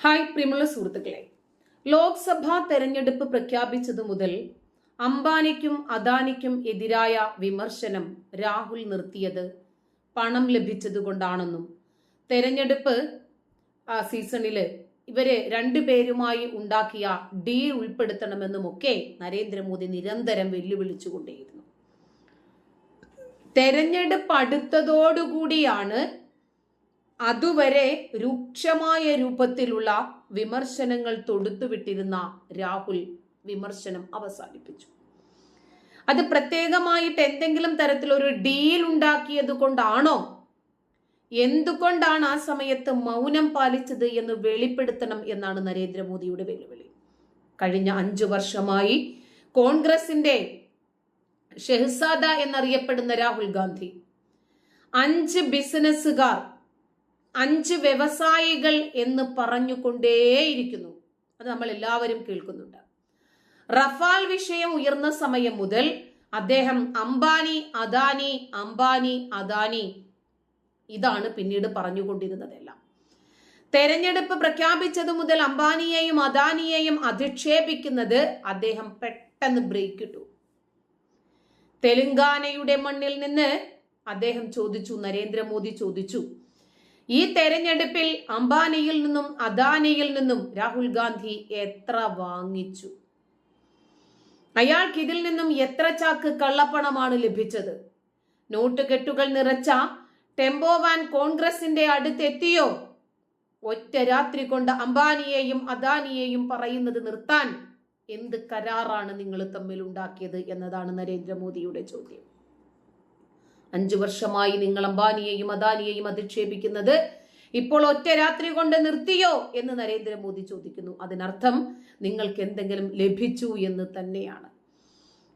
Hi പ്രിയമുള്ള സുഹൃത്തുക്കളെ. ലോക്സഭാ തെരഞ്ഞെടുപ്പ് പ്രഖ്യാപിച്ചതു മുതൽ അംബാനിക്കും അദാനിക്കും എതിരായ വിമർശനം രാഹുൽ നിർത്തിയത് പണം ലഭിച്ചതുകൊണ്ടാണെന്നും തെരഞ്ഞെടുപ്പ് സീസണിൽ ഇവർ രണ്ടുപേരുമായി ഉണ്ടാക്കിയ ഡീൽ ഉൾപ്പെടുത്തണമെന്നുമൊക്കെ നരേന്ദ്രമോദി നിരന്തരം വെല്ലുവിളിച്ചുകൊണ്ടേയിരുന്നു. തെരഞ്ഞെടുപ്പ് അടുത്തതോടുകൂടിയാണ് അതുവരെ രൂക്ഷമായ രൂപത്തിലുള്ള വിമർശനങ്ങൾ തൊടുത്തുവിട്ടിരുന്ന രാഹുൽ വിമർശനം അവസാനിപ്പിച്ചു. അത് പ്രത്യേകമായിട്ട് എന്തെങ്കിലും തരത്തിലൊരു ഡീൽ ഉണ്ടാക്കിയത് കൊണ്ടാണോ? എന്തുകൊണ്ടാണ് ആ സമയത്ത് മൗനം പാലിച്ചത് എന്ന് വെളിപ്പെടുത്തണം എന്നാണ് നരേന്ദ്രമോദിയുടെ വെല്ലുവിളി. കഴിഞ്ഞ അഞ്ചു വർഷമായി കോൺഗ്രസിന്റെ ഷെഹ്സാദ എന്നറിയപ്പെടുന്ന രാഹുൽ ഗാന്ധി അഞ്ച് ബിസിനസ്സുകാർ അഞ്ച് വ്യവസായികൾ എന്ന് പറഞ്ഞുകൊണ്ടേയിരിക്കുന്നു. അത് നമ്മൾ എല്ലാവരും കേൾക്കുന്നുണ്ട്. റഫാൽ വിഷയം ഉയർന്ന സമയം മുതൽ അദ്ദേഹം അംബാനി അദാനി അംബാനി അദാനി ഇതാണ് പിന്നീട് പറഞ്ഞുകൊണ്ടിരുന്നതെല്ലാം തെരഞ്ഞെടുപ്പ് പ്രഖ്യാപിച്ചത് മുതൽ അംബാനിയെയും അദാനിയെയും അധിക്ഷേപിക്കുന്നത് അദ്ദേഹം പെട്ടെന്ന് ബ്രേക്ക് ഇട്ടു. തെലുങ്കാനയുടെ മണ്ണിൽ നിന്ന് അദ്ദേഹം ചോദിച്ചു നരേന്ദ്രമോദി ചോദിച്ചു ഈ തെരഞ്ഞെടുപ്പിൽ അംബാനിയിൽ നിന്നും അദാനിയിൽ നിന്നും രാഹുൽ ഗാന്ധി എത്ര വാങ്ങിച്ചു? അയാൾക്ക് ഇതിൽ നിന്നും എത്ര ചാക്ക് കള്ളപ്പണമാണ് ലഭിച്ചത്? നോട്ട് കെട്ടുകൾ നിറച്ച ടെമ്പോ വാൻ കോൺഗ്രസിന്റെ അടുത്തെത്തിയോ? ഒറ്റ രാത്രി കൊണ്ട് അംബാനിയെയും അദാനിയെയും പറയുന്നത് നിർത്താൻ എന്ത് കരാറാണ് നിങ്ങൾ തമ്മിൽ ഉണ്ടാക്കിയത് എന്നതാണ് നരേന്ദ്രമോദിയുടെ ചോദ്യം. അഞ്ചു വർഷമായി നിങ്ങൾ അംബാനിയെയും അദാനിയെയും അധിക്ഷേപിക്കുന്നത് ഇപ്പോൾ ഒറ്റ രാത്രി കൊണ്ട് നിർത്തിയോ എന്ന് നരേന്ദ്രമോദി ചോദിക്കുന്നു. അതിനർത്ഥം നിങ്ങൾക്ക് എന്തെങ്കിലും ലഭിച്ചു എന്ന് തന്നെയാണ്.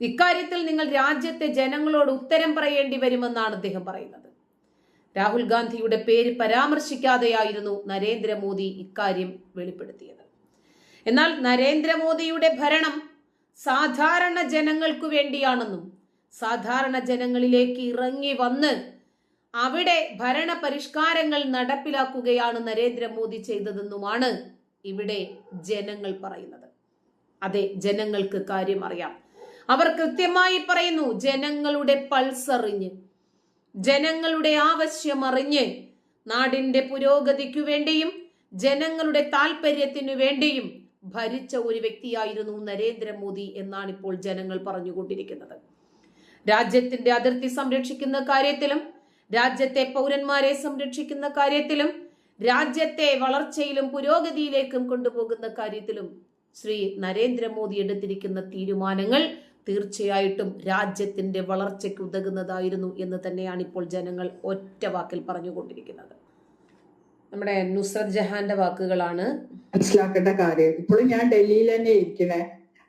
ഇക്കാര്യത്തിൽ നിങ്ങൾ രാജ്യത്തെ ജനങ്ങളോട് ഉത്തരം പറയേണ്ടി വരുമെന്നാണ് അദ്ദേഹം പറയുന്നത്. രാഹുൽ ഗാന്ധിയുടെ പേര് പരാമർശിക്കാതെയായിരുന്നു നരേന്ദ്രമോദി ഇക്കാര്യം വെളിപ്പെടുത്തിയത്. എന്നാൽ നരേന്ദ്രമോദിയുടെ ഭരണം സാധാരണ ജനങ്ങൾക്കു വേണ്ടിയാണെന്നും സാധാരണ ജനങ്ങളിലേക്ക് ഇറങ്ങി വന്ന് അവിടെ ഭരണ പരിഷ്കാരങ്ങൾ നടപ്പിലാക്കുകയാണ് നരേന്ദ്രമോദി ചെയ്തതെന്നുമാണ് ഇവിടെ ജനങ്ങൾ പറയുന്നത്. അതെ ജനങ്ങൾക്ക് കാര്യം അറിയാം. അവർ കൃത്യമായി പറയുന്നു ജനങ്ങളുടെ പൾസ് അറിഞ്ഞ് ജനങ്ങളുടെ ആവശ്യം അറിഞ്ഞ് നാടിന്റെ പുരോഗതിക്കു വേണ്ടിയും ജനങ്ങളുടെ താല്പര്യത്തിനു വേണ്ടിയും ഭരിച്ച ഒരു വ്യക്തിയായിരുന്നു നരേന്ദ്രമോദി എന്നാണ് ഇപ്പോൾ ജനങ്ങൾ പറഞ്ഞുകൊണ്ടിരിക്കുന്നത്. രാജ്യത്തിന്റെ അതിർത്തി സംരക്ഷിക്കുന്ന കാര്യത്തിലും രാജ്യത്തെ പൗരന്മാരെ സംരക്ഷിക്കുന്ന കാര്യത്തിലും രാജ്യത്തെ വളർച്ചയിലും പുരോഗതിയിലേക്കും കൊണ്ടുപോകുന്ന കാര്യത്തിലും ശ്രീ നരേന്ദ്രമോദി എടുത്തിരിക്കുന്ന തീരുമാനങ്ങൾ തീർച്ചയായിട്ടും രാജ്യത്തിന്റെ വളർച്ചയ്ക്ക് ഉതകുന്നതായിരുന്നു എന്ന് തന്നെയാണ് ഇപ്പോൾ ജനങ്ങൾ ഒറ്റ വാക്കിൽ പറഞ്ഞുകൊണ്ടിരിക്കുന്നത്. നമ്മുടെ നുസ്രത് ജഹാന്റെ വാക്കുകളാണ്. മനസ്സിലാക്കേണ്ട കാര്യം ഇപ്പോഴും ഞാൻ ഡൽഹിയിൽ തന്നെ ഇരിക്കണേ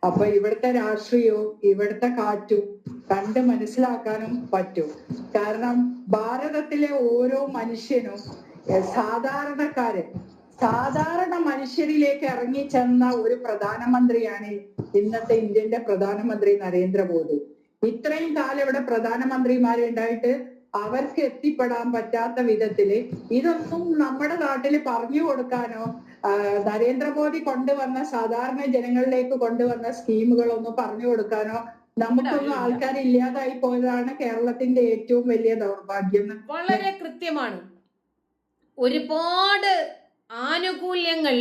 അപ്പൊ ഇവിടുത്തെ രാഷ്ട്രീയവും ഇവിടുത്തെ കാറ്റും കണ്ട് മനസ്സിലാക്കാനും പറ്റും. കാരണം ഭാരതത്തിലെ ഓരോ മനുഷ്യനും സാധാരണക്കാരൻ സാധാരണ മനുഷ്യരിലേക്ക് ഇറങ്ങി ചെന്ന ഒരു പ്രധാനമന്ത്രിയാണ് ഇന്നത്തെ ഇന്ത്യന്റെ പ്രധാനമന്ത്രി നരേന്ദ്രമോദി. ഇത്രയും കാലം ഇവിടെ പ്രധാനമന്ത്രിമാരുണ്ടായിട്ട് അവർക്ക് എത്തിപ്പെടാൻ പറ്റാത്ത വിധത്തിൽ ഇതൊന്നും നമ്മുടെ നാട്ടിൽ പറഞ്ഞു കൊടുക്കാനോ നരേന്ദ്രമോദി കൊണ്ടുവന്ന സാധാരണ ജനങ്ങളിലേക്ക് കൊണ്ടുവന്ന സ്കീമുകളൊന്നും പറഞ്ഞു കൊടുക്കാനോ നമുക്കൊന്നും ആൾക്കാർ ഇല്ലാതായി പോയതാണ് കേരളത്തിന്റെ ഏറ്റവും വലിയ ദൗർഭാഗ്യം. വളരെ കൃത്യമാണ്. ഒരുപാട് ആനുകൂല്യങ്ങൾ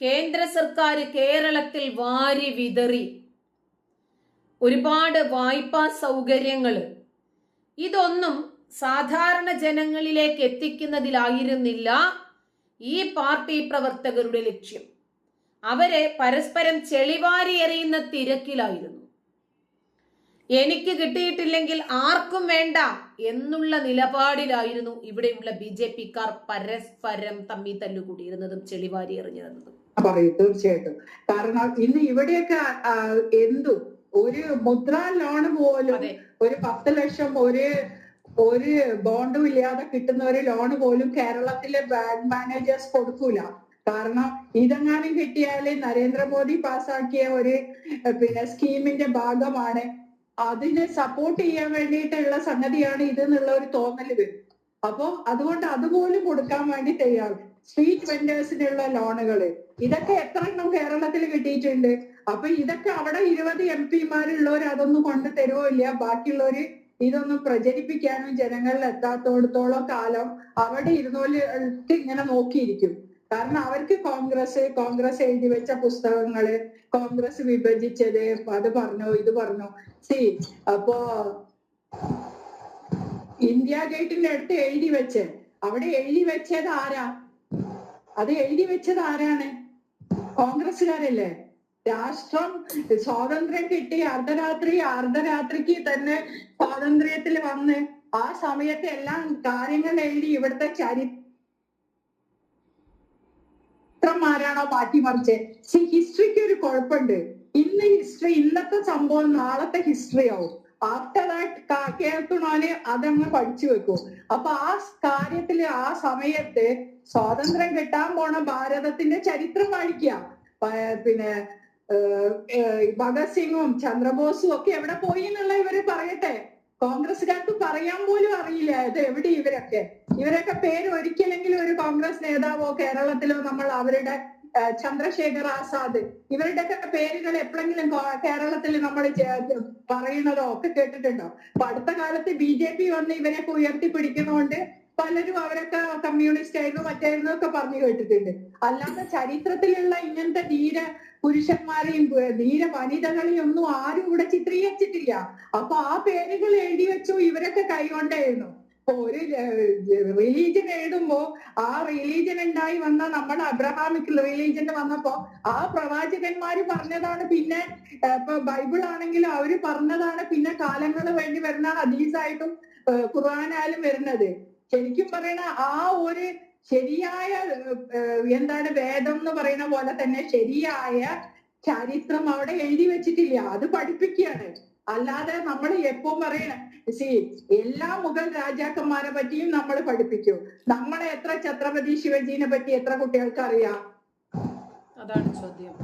കേന്ദ്ര സർക്കാർ കേരളത്തിൽ വാരി വിതറി. ഒരുപാട് വായ്പാ സൗകര്യങ്ങൾ. ഇതൊന്നും സാധാരണ ജനങ്ങളിലേക്ക് എത്തിക്കുന്നതിലായിരുന്നില്ല ഈ പാർട്ടി പ്രവർത്തകരുടെ ലക്ഷ്യം. അവരെ പരസ്പരം ചെളിവാരി എറിയുന്ന തിരക്കിലായിരുന്നു. എനിക്ക് കിട്ടിയിട്ടില്ലെങ്കിൽ ആർക്കും വേണ്ട എന്നുള്ള നിലപാടിലായിരുന്നു ഇവിടെയുള്ള ബി ജെ പിക്കാർ പരസ്പരം തമ്മി തല്ലുകൂടിയിരുന്നതും ചെളിവാരി എറിഞ്ഞിരുന്നതും. പറയും തീർച്ചയായിട്ടും. കാരണം ഇന്ന് ഇവിടെയൊക്കെ എന്തു ഒരു മുദ്രാ ലോൺ പോലും ഒരു പത്ത് ലക്ഷം ഒരു ഒരു ബോണ്ടും ഇല്ലാതെ കിട്ടുന്ന ഒരു ലോൺ പോലും കേരളത്തിലെ ബാങ്ക് മാനേജേഴ്സ് കൊടുക്കൂല. കാരണം ഇതെങ്ങാനും കിട്ടിയാൽ നരേന്ദ്രമോദി പാസാക്കിയ ഒരു പിന്നെ സ്കീമിന്റെ ഭാഗമാണ് അതിനെ സപ്പോർട്ട് ചെയ്യാൻ വേണ്ടിയിട്ടുള്ള സംഗതിയാണ് ഇത് എന്നുള്ള ഒരു തോന്നൽ വരും. അപ്പൊ അതുകൊണ്ട് അതുപോലും കൊടുക്കാൻ വേണ്ടി തയ്യാറ്. സ്ട്രീറ്റ് വെൻഡേഴ്സിനുള്ള ലോണുകൾ ഇതൊക്കെ എത്ര എണ്ണം കേരളത്തിൽ കിട്ടിയിട്ടുണ്ട്? അപ്പൊ ഇതൊക്കെ അവിടെ ഇരുപത് എം പിമാരുള്ളവർ അതൊന്നും കൊണ്ട് തരുമോ ഇല്ല. ബാക്കിയുള്ളവര് ഇതൊന്നും പ്രചരിപ്പിക്കാനും ജനങ്ങളിൽ എത്താത്തോടത്തോളം കാലം അവിടെ ഇരുന്നോട്ട് ഇങ്ങനെ നോക്കിയിരിക്കും. കാരണം അവർക്ക് കോൺഗ്രസ് കോൺഗ്രസ് എഴുതി വെച്ച പുസ്തകങ്ങൾ കോൺഗ്രസ് വിഭജിച്ചത്. അത് പറഞ്ഞു ഇത് പറഞ്ഞു. സി അപ്പോ ഇന്ത്യ ഗേറ്റിന്റെ അടുത്ത് എഴുതി വെച്ച്. അവിടെ എഴുതി വെച്ചത് ആരാ? അത് എഴുതി വെച്ചത് ആരാണ്? കോൺഗ്രസ്സുകാരല്ലേ? രാഷ്ട്രം സ്വാതന്ത്ര്യം കിട്ടി അർദ്ധരാത്രി അർദ്ധരാത്രിക്ക് തന്നെ സ്വാതന്ത്ര്യത്തിൽ വന്ന് ആ സമയത്ത് എല്ലാം കാര്യങ്ങൾ എഴുതി ഇവിടുത്തെ ചരിത്രന്മാരാണോ മാറ്റിമറിച്ച് സി ഹിസ്റ്ററിക്ക് ഒരു കുഴപ്പമുണ്ട്. ഇന്ന് ഹിസ്റ്ററി ഇന്നത്തെ സംഭവം നാളത്തെ ഹിസ്റ്ററി ആവും. ആഫ്റ്റർ ദാറ്റ് കേൾക്കണോന് അതങ്ങ് പഠിച്ചു വെക്കും. അപ്പൊ ആ കാര്യത്തിൽ ആ സമയത്ത് സ്വാതന്ത്ര്യം കിട്ടാൻ പോണ ഭാരതത്തിന്റെ ചരിത്രം വായിക്കുക പിന്നെ ഭഗത് സിംഗും ചന്ദ്രബോസും ഒക്കെ എവിടെ പോയി എന്നുള്ള ഇവർ പറയട്ടെ? കോൺഗ്രസ്സുകാർക്ക് പറയാൻ പോലും അറിയില്ല. ഇത് എവിടെ ഇവരൊക്കെ? ഇവരൊക്കെ പേര് ഒരിക്കലെങ്കിലും ഒരു കോൺഗ്രസ് നേതാവോ കേരളത്തിലോ നമ്മൾ അവരുടെ ചന്ദ്രശേഖർ ആസാദ് ഇവരുടെയൊക്കെ പേരുകൾ എപ്പോഴെങ്കിലും കേരളത്തിൽ നമ്മൾ പറയുന്നതോ ഒക്കെ കേട്ടിട്ടുണ്ടോ? അപ്പൊ അടുത്ത കാലത്ത് ബി ജെ പി വന്ന് ഇവരെയൊക്കെ ഉയർത്തിപ്പിടിക്കുന്നതുകൊണ്ട് പലരും അവരൊക്കെ കമ്മ്യൂണിസ്റ്റ് ആയിരുന്നു മറ്റായിരുന്നു ഒക്കെ പറഞ്ഞു കേട്ടിട്ടുണ്ട്. അല്ലാതെ ചരിത്രത്തിലുള്ള ഇങ്ങനത്തെ ധീര പുരുഷന്മാരെയും ധീര വനിതകളെയും ഒന്നും ആരും ഇവിടെ ചിത്രീകരിച്ചിട്ടില്ല. അപ്പൊ ആ പേരുകൾ എഴുതി വെച്ചു ഇവരൊക്കെ കൈകൊണ്ടായിരുന്നു ഒരു റിലീജൻ എഴുതുമ്പോ ആ റിലീജൻ ഉണ്ടായി വന്ന നമ്മുടെ അബ്രഹാമിക് റിലീജൻ വന്നപ്പോ ആ പ്രവാചകന്മാര് പറഞ്ഞതാണ് പിന്നെ ഇപ്പൊ ബൈബിൾ ആണെങ്കിലും അവർ പറഞ്ഞതാണ് പിന്നെ കാലങ്ങൾ വേണ്ടി വരുന്ന ഹദീസായിട്ടും ഖുർആനായാലും വരുന്നത്. ശരിക്കും പറയണ ആ ഒരു ശരിയായ എന്താണ് വേദം എന്ന് പറയുന്ന പോലെ തന്നെ ശരിയായ ചരിത്രം അവിടെ എഴുതി വെച്ചിട്ടില്ല. അത് പഠിപ്പിക്കുകയാണ്. അല്ലാതെ നമ്മൾ എപ്പോ പറയണ സി എല്ലാ മുഗൾ രാജാക്കന്മാരെ പറ്റിയും നമ്മൾ പഠിപ്പിക്കും. നമ്മളെ എത്ര ഛത്രപതി ശിവജീനെ പറ്റി എത്ര കുട്ടികൾക്ക് അറിയാം? അതാണ് ചോദ്യം.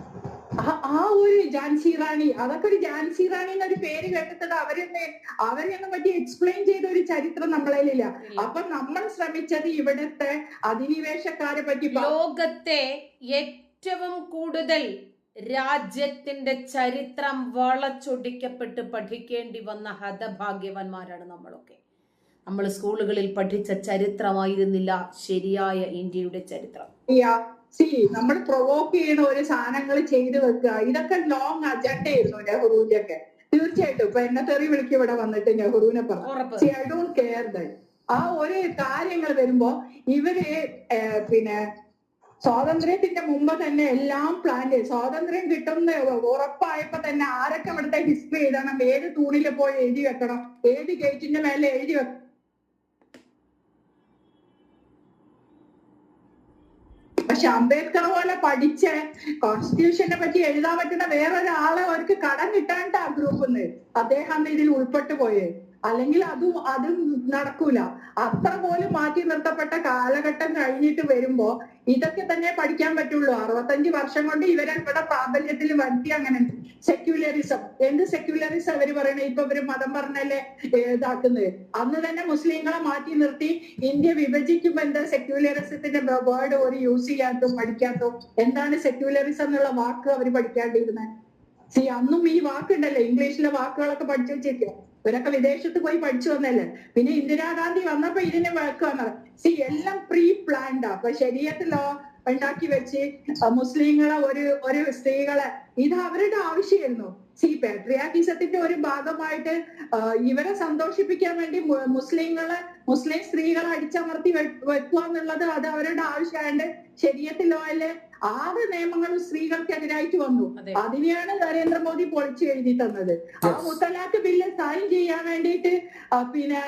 ആ- ഒരു ജാൻസി റാണി. അതൊക്കെ ഒരു ജാൻസി റാണി എന്നൊരു പേര് കേട്ടിട്ട് അവരെന്നെ അവരെയൊന്നും പറ്റി എക്സ്പ്ലെയിൻ ചെയ്ത ഒരു ചരിത്രം നമ്മളതിലില്ല. അപ്പൊ നമ്മൾ ശ്രമിച്ചത് ഇവിടുത്തെ അധിനിവേശക്കാരെ പറ്റി ലോകത്തെ ഏറ്റവും കൂടുതൽ രാജ്യത്തിന്റെ ചരിത്രം വളച്ചൊടിക്കപ്പെട്ട് പഠിക്കേണ്ടി വന്ന ഹതഭാഗ്യവാന്മാരാണ് നമ്മളൊക്കെ. നമ്മൾ സ്കൂളുകളിൽ പഠിച്ച ചരിത്രമായിരുന്നില്ല ശരിയായ ഇന്ത്യയുടെ ചരിത്രം. സി നമ്മൾ പ്രൊവോക്ക് ചെയ്യുന്ന ഒരു സാധനങ്ങൾ ചെയ്തു വെക്കുക ഇതൊക്കെ ലോങ് അജണ്ട ആയിരുന്നു നെഹ്റുവിന്റെ ഒക്കെ തീർച്ചയായിട്ടും. ഇപ്പൊ എന്നെ തെറി വിളിക്കും ഇവിടെ വന്നിട്ട് നെഹ്റുവിനെ പറഞ്ഞു. ഉറപ്പ്. See I don't care that ആ ഒരു കാര്യങ്ങൾ വരുമ്പോ ഇവർ പിന്നെ സ്വാതന്ത്ര്യത്തിന്റെ മുമ്പ് തന്നെ എല്ലാം പ്ലാൻ ചെയ്തു. സ്വാതന്ത്ര്യം കിട്ടുന്ന ഉറപ്പായപ്പോ തന്നെ ആരൊക്കെ ഇവിടുത്തെ ഹിസ്റ്ററി എഴുതണം? ഏത് തൂണിൽ പോയി എഴുതി വെക്കണം? ഏത് ഗേറ്റിന്റെ മേലെ എഴുതി വെക്കണം? പക്ഷെ അംബേദ്കർ പോലെ പഠിച്ച കോൺസ്റ്റിറ്റ്യൂഷനെ പറ്റി എഴുതാൻ പറ്റുന്ന വേറൊരാളെ അവർക്ക് കടം കിട്ടാണ്ട് ആ ഗ്രൂപ്പിന്ന്. അദ്ദേഹം ഇതിൽ ഉൾപ്പെട്ടു പോയേ. അല്ലെങ്കിൽ അതും അതും നടക്കൂല. അത്ര പോലും മാറ്റി നിർത്തപ്പെട്ട കാലഘട്ടം കഴിഞ്ഞിട്ട് വരുമ്പോ ഇതൊക്കെ തന്നെ പഠിക്കാൻ പറ്റുള്ളൂ. അറുപത്തഞ്ച് വർഷം കൊണ്ട് ഇവരെ ഇവിടെ പ്രാബല്യത്തിൽ വരുത്തി അങ്ങനെ. സെക്യുലറിസം എന്ത് സെക്യുലറിസം അവർ പറയണേ? ഇപ്പൊ ഇവർ മതം പറഞ്ഞല്ലേ ഇതാക്കുന്നത്? അന്ന് തന്നെ മുസ്ലിങ്ങളെ മാറ്റി നിർത്തി ഇന്ത്യ വിഭജിക്കുമ്പോ എന്താ സെക്യുലറിസത്തിന്റെ വേർഡ് ഒരു യൂസ് ചെയ്യാത്തോ പഠിക്കാത്തോ എന്താണ് സെക്യുലറിസം എന്നുള്ള വാക്ക് അവർ പഠിക്കാണ്ടിരുന്നത് സി അന്നും ഈ വാക്കുണ്ടല്ലോ ഇംഗ്ലീഷിലെ വാക്കുകളൊക്കെ പഠിച്ചു വെച്ചിരിക്കുക ഇവരൊക്കെ വിദേശത്ത് പോയി പഠിച്ചു വന്നല്ലേ? പിന്നെ ഇന്ദിരാഗാന്ധി വന്നപ്പോ ഇതിനെ വഴക്കുവാന്ന് സി എല്ലാം പ്രീ പ്ലാൻഡാ അപ്പൊ ശരീരത്തിലോ ഉണ്ടാക്കി വെച്ച് മുസ്ലിങ്ങളെ ഒരു ഒരു സ്ത്രീകളെ ഇത് അവരുടെ ആവശ്യമായിരുന്നു. സി പാട്രിയാറ്റിസത്തിന്റെ ഒരു ഭാഗമായിട്ട് ഇവരെ സന്തോഷിപ്പിക്കാൻ വേണ്ടി മുസ്ലിങ്ങളെ മുസ്ലിം സ്ത്രീകളെ അടിച്ചമർത്തി വെക്കുക എന്നുള്ളത് അത് അവരുടെ ആവശ്യമായത് ശരീരത്തിലോ അല്ലെ ആറ് നിയമങ്ങളും സ്ത്രീകൾക്കെതിരായിട്ട് വന്നു. അതെ. അതിനെയാണ് നരേന്ദ്രമോദി പൊളിച്ചു എഴുതി തന്നത് ആ മുത്തലാഖ് ബില്ല് സൈൻ ചെയ്യാൻ വേണ്ടിയിട്ട് പിന്നെ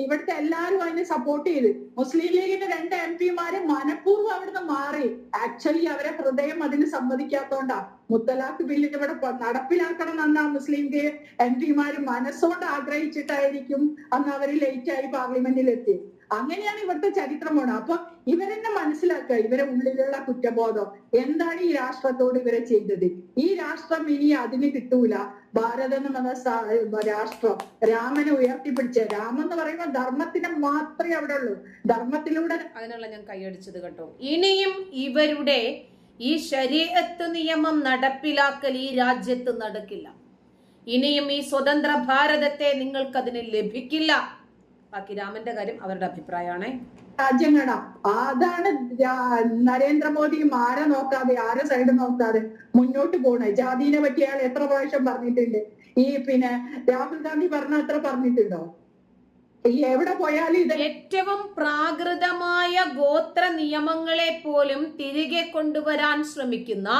ഇവിടുത്തെ എല്ലാരും അതിനെ സപ്പോർട്ട് ചെയ്ത്. മുസ്ലിം ലീഗിന്റെ രണ്ട് എം പിമാരെ മനഃപൂർവം അവിടുന്ന് മാറി. ആക്ച്വലി അവരെ ഹൃദയം അതിന് സമ്മതിക്കാത്തോണ്ടാ. മുത്തലാഖ് ബില്ല് ഇവിടെ നടപ്പിലാക്കണം എന്നാ ആ മുസ്ലിം എം പിമാര് മനസ്സോണ്ട് ആഗ്രഹിച്ചിട്ടായിരിക്കും അന്ന് അവർ ലേറ്റ് ആയി പാർലമെന്റിൽ എത്തി അങ്ങനെയാണ് ഇവിടുത്തെ ചരിത്രം പോണത്. അപ്പൊ ഇവരെന്നെ മനസ്സിലാക്കുക ഇവരെ ഉള്ളിലുള്ള കുറ്റബോധം. എന്താണ് ഈ രാഷ്ട്രത്തോട് ഇവരെ ചെയ്തത്? ഈ രാഷ്ട്രം ഇനി അതിന് കിട്ടൂല. ഭാരതം എന്ന് പറഞ്ഞ രാഷ്ട്രം രാമനെ ഉയർത്തിപ്പിടിച്ച രാമൻ എന്ന് പറയുമ്പോൾ ധർമ്മത്തിന് മാത്രമേ അവിടെ ഉള്ളൂ. ധർമ്മത്തിലൂടെ അതിനുള്ള ഞാൻ കൈയടിച്ചത് കേട്ടോ ഇനിയും ഇവരുടെ ഈ ശരീരത്ത് നിയമം നടപ്പിലാക്കൽ ഈ രാജ്യത്ത് നടക്കില്ല. ഇനിയും ഈ സ്വതന്ത്ര ഭാരതത്തെ നിങ്ങൾക്കതിന് ലഭിക്കില്ല. ബാക്കി രാമന്റെ കാര്യം അവരുടെ അഭിപ്രായമാണ്. രാജ്യങ്ങളാ അതാണ് നരേന്ദ്രമോദി നരേന്ദ്രമോദിയും ആരെ നോക്കാതെ ആരെ സൈഡ് നോക്കാതെ മുന്നോട്ട് പോണേ. ജാതിനെ പറ്റി അയാൾ എത്ര പ്രാവശ്യം പറഞ്ഞിട്ടുണ്ട്? ഈ പിന്നെ രാഹുൽ ഗാന്ധി പറഞ്ഞ അത്ര പറഞ്ഞിട്ടുണ്ടോ? ഈ എവിടെ പോയാലും ഇത് ഏറ്റവും പ്രാകൃതമായ ഗോത്ര നിയമങ്ങളെ പോലും തിരികെ കൊണ്ടുവരാൻ ശ്രമിക്കുന്ന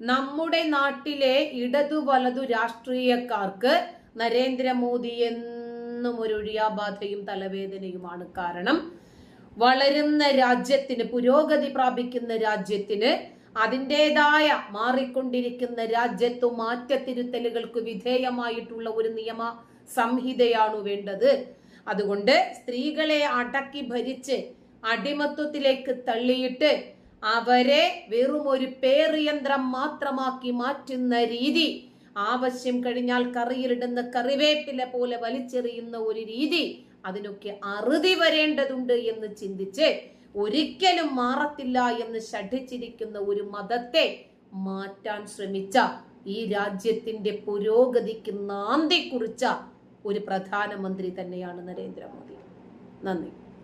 നമ്മുടെ നാട്ടിലെ ഇടതു വലതു രാഷ്ട്രീയക്കാർക്ക് നരേന്ദ്രമോദി എന്നും ഒരു ഒഴിയാബാധയും തലവേദനയുമാണ് കാരണം വളരുന്ന രാജ്യത്തിന് പുരോഗതി പ്രാപിക്കുന്ന രാജ്യത്തിന് അതിന്റെതായ മാറിക്കൊണ്ടിരിക്കുന്ന രാജ്യത്തു മാറ്റത്തിരുത്തലുകൾക്ക് വിധേയമായിട്ടുള്ള ഒരു നിയമ സംഹിതയാണ് വേണ്ടത്. അതുകൊണ്ട് സ്ത്രീകളെ അടക്കി ഭരിച്ച് അടിമത്വത്തിലേക്ക് തള്ളിയിട്ട് അവരെ വെറും ഒരു പേറിയന്ത്രം മാത്രമാക്കി മാറ്റുന്ന രീതി ആവശ്യം കഴിഞ്ഞാൽ കറിയിലിടുന്ന കറിവേപ്പില പോലെ വലിച്ചെറിയുന്ന ഒരു രീതി അതിനൊക്കെ അറുതി വരേണ്ടതുണ്ട് എന്ന് ചിന്തിച്ച് ഒരിക്കലും മാറത്തില്ല എന്ന് ഷഠിച്ചിരിക്കുന്ന ഒരു മതത്തെ മാറ്റാൻ ശ്രമിച്ച ഈ രാജ്യത്തിന്റെ പുരോഗതിക്ക് നാന്തി കുറിച്ച ഒരു പ്രധാനമന്ത്രി തന്നെയാണ് നരേന്ദ്രമോദി. നന്ദി.